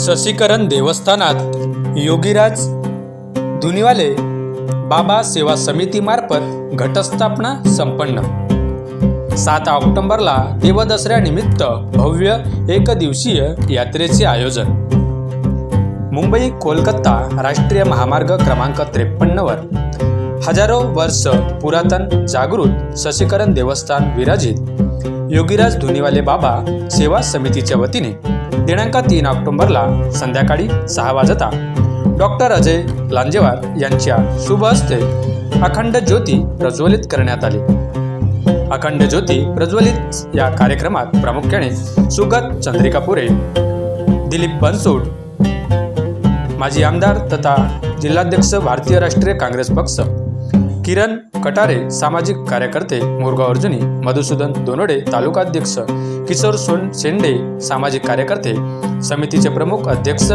शशिकरण देवस्थानात योगीराज धुनीवाले बाबा सेवा समितीमार्फत घटस्थापना संपन्न. सात ऑक्टोंबरला देवदसऱ्यानिमित्त भव्य एकदिवसीय यात्रेचे आयोजन. मुंबई कोलकाता राष्ट्रीय महामार्ग क्रमांक त्रेपन्नवर. हजारो वर्ष पुरातन जागृत शशिकरण देवस्थान विराजित. योगीराज धुनीवाले बाबा सेवा समितीच्या वतीने दिनांक तीन ऑक्टोबरला संध्याकाळी सहा वाजता. डॉक्टर अजय लांजेवार यांच्या शुभ हस्ते अखंड ज्योती प्रज्वलित करण्यात आली. अखंड ज्योती प्रज्वलित या कार्यक्रमात प्रामुख्याने सुगत चंद्रिका पुरे दिलीप बनसूड माजी आमदार तथा जिल्हाध्यक्ष भारतीय राष्ट्रीय काँग्रेस पक्ष किरण कटारे सामाजिक कार्यकर्ते मोरगाव अर्जुनी मधुसूदन दोनोडे तालुकाध्यक्ष किशोर सोन शेंडे सामाजिक कार्यकर्ते समितीचे प्रमुख अध्यक्ष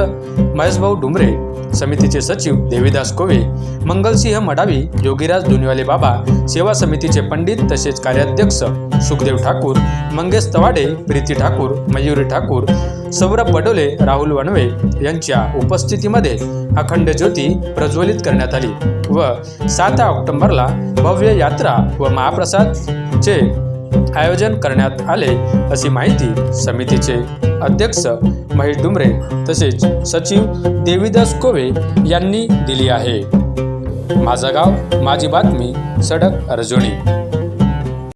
महेशभाऊ डुमरे समितीचे सचिव देवीदास कोवे मंगलसिंह मडावी योगीराज दुनिवाले बाबा सेवा समितीचे पंडित तसेच कार्याध्यक्ष सुखदेव ठाकूर मंगेश तवाडे प्रीती ठाकूर मयुरी ठाकूर सौरभ बडोले राहुल वनवे यांच्या उपस्थितीमध्ये अखंड ज्योती प्रज्वलित करण्यात आली व सात ऑक्टोबरला भव्य यात्रा व महाप्रसादचे आयोजन करण्यात आले अशी माहिती समितीचे अध्यक्ष महेश डुमरे तसेच सचिव देवीदास कोवे यांनी दिली आहे. माझं गाव माझी बातमी सडक अर्जुनी